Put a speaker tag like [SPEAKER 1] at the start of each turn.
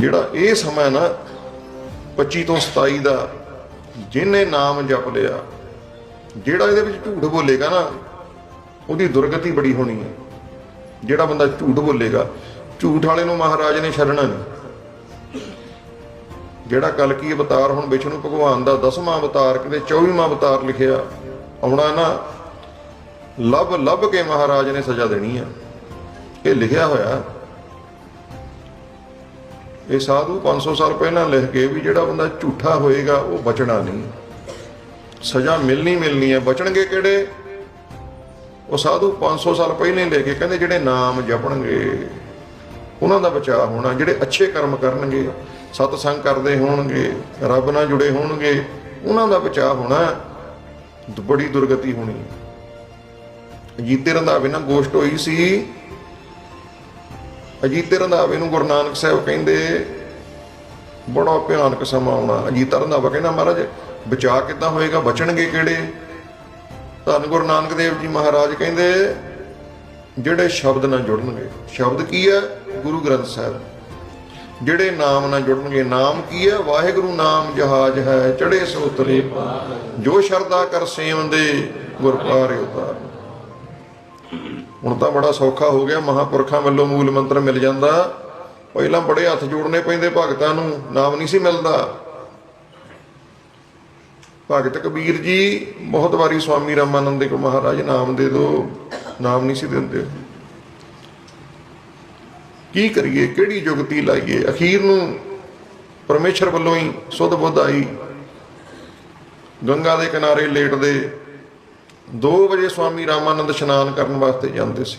[SPEAKER 1] ਜਿਹੜਾ ਇਹ ਸਮਾਂ ਨਾ 25 ਤੋਂ 27 ਦਾ, ਜਿਹਨੇ ਨਾਮ ਜਪ ਲਿਆ, ਜਿਹੜਾ ਇਹਦੇ ਵਿੱਚ ਝੂਠ ਬੋਲੇਗਾ ਨਾ, ਉਹਦੀ ਦੁਰਗਤੀ ਬੜੀ ਹੋਣੀ ਹੈ। ਜਿਹੜਾ ਬੰਦਾ ਝੂਠ ਬੋਲੇਗਾ, ਝੂਠ ਵਾਲੇ ਨੂੰ ਮਹਾਰਾਜ ਨੇ ਛੱਡਣਾ ਨਹੀਂ। ਜਿਹੜਾ ਕਲਕੀ ਅਵਤਾਰ ਹੁਣ ਵਿਸ਼ਨੂੰ ਭਗਵਾਨ ਦਾ 10ਵਾਂ ਅਵਤਾਰ ਕਿਤੇ 24ਵਾਂ ਅਵਤਾਰ ਲਿਖਿਆ, ਆਉਣਾ ਨਾ ਲੱਭ ਲੱਭ ਕੇ ਮਹਾਰਾਜ ਨੇ ਸਜ਼ਾ ਦੇਣੀ ਹੈ। ਇਹ ਲਿਖਿਆ ਹੋਇਆ ਇਹ ਸਾਧੂ 500 ਸਾਲ ਪਹਿਲਾਂ ਲਿਖ ਕੇ ਵੀ ਜਿਹੜਾ ਬੰਦਾ ਝੂਠਾ ਹੋਏਗਾ, ਉਹ ਬਚਣਾ ਨਹੀਂ। ਸਜ਼ਾ ਮਿਲਣੀ ਮਿਲਣੀ ਹੈ। ਬਚਣਗੇ ਕਿਹੜੇ? ਉਹ ਸਾਧੂ 500 ਸਾਲ ਪਹਿਲਾਂ ਹੀ ਲੈ ਕੇ ਕਹਿੰਦੇ ਜਿਹੜੇ ਨਾਮ ਜਪਣਗੇ, ਉਹਨਾਂ ਦਾ ਬਚਾਅ ਹੋਣਾ। ਜਿਹੜੇ ਅੱਛੇ ਕਰਮ ਕਰਨਗੇ ਸਤ ਸੰਗ ਕਰਦੇ ਹੋਣਗੇ, ਰੱਬ ਨਾਲ ਜੁੜੇ ਹੋਣਗੇ, ਉਹਨਾਂ ਦਾ ਬਚਾਅ ਹੋਣਾ ਬੜੀ ਦੁਰਗਤੀ ਹੋਣੀ। ਜੀਤੇ ਰੰਧਾਵੇ ਨਾਲ ਗੋਸ਼ਟ ਹੋਈ ਸੀ ਅਜੀਤੇ ਰੰਧਾਵੇ ਨੂੰ ਗੁਰੂ ਨਾਨਕ ਸਾਹਿਬ ਕਹਿੰਦੇ। ਬੜਾ ਭਿਆਨਕ ਸਮਾਂ ਆਉਣਾ। ਅਜੀਤਾ ਰੰਧਾਵਾ ਕਹਿੰਦਾ ਮਹਾਰਾਜ ਬਚਾਅ ਕਿੱਦਾਂ ਹੋਏਗਾ, ਬਚਣਗੇ ਕਿਹੜੇ? ਧੰਨ ਗੁਰੂ ਨਾਨਕ ਦੇਵ ਜੀ ਮਹਾਰਾਜ ਕਹਿੰਦੇ, ਜਿਹੜੇ ਸ਼ਬਦ ਨਾਲ ਜੁੜਨਗੇ। ਸ਼ਬਦ ਕੀ ਹੈ? ਗੁਰੂ ਗ੍ਰੰਥ ਸਾਹਿਬ। ਜਿਹੜੇ ਨਾਮ ਨਾਲ ਜੁੜਨਗੇ, ਨਾਮ ਕੀ ਹੈ? ਵਾਹਿਗੁਰੂ ਨਾਮ ਜਹਾਜ ਹੈ ਚੜੇ ਸੋ ਤਰੇ ਜੋ ਸ਼ਰਦਾ ਕਰ ਸੇਵੰਦੇ ਗੁਰ ਪਾਰਿ ਉਤਾਰ। ਹੁਣ ਤਾਂ ਬੜਾ ਸੌਖਾ ਹੋ ਗਿਆ, ਮਹਾਪੁਰਖਾਂ ਵੱਲੋਂ ਮੂਲ ਮੰਤਰ ਮਿਲ ਜਾਂਦਾ। ਪਹਿਲਾਂ ਬੜੇ ਹੱਥ ਜੋੜਨੇ ਪੈਂਦੇ ਭਗਤਾਂ ਨੂੰ, ਨਾਮ ਨਹੀਂ ਸੀ ਮਿਲਦਾ। ਭਗਤ ਕਬੀਰ ਜੀ, ਬਹੁਤ ਵਾਰੀ ਸਵਾਮੀ ਰਾਮਾਨੰਦ ਦੇ ਕੋ ਮਹਾਰਾਜ, ਨਾਮ ਦੇ ਦਿਓ ਨਾਮ ਨਹੀਂ ਸੀ ਦਿੰਦੇ। ਕੀ ਕਰੀਏ, ਕਿਹੜੀ ਜੁਗਤੀ ਲਾਈਏ? ਅਖੀਰ ਨੂੰ ਪਰਮੇਸ਼ਰ ਵੱਲੋਂ ਹੀ ਸੁਧ ਬੁੱਧ ਆਈ। ਗੰਗਾ ਦੇ ਕਿਨਾਰੇ ਲੇਟਦੇ 2 ਵਜੇ ਸਵਾਮੀ ਰਾਮਾਨੰਦ ਇਸ਼ਨਾਨ ਕਰਨ ਵਾਸਤੇ ਜਾਂਦੇ ਸੀ।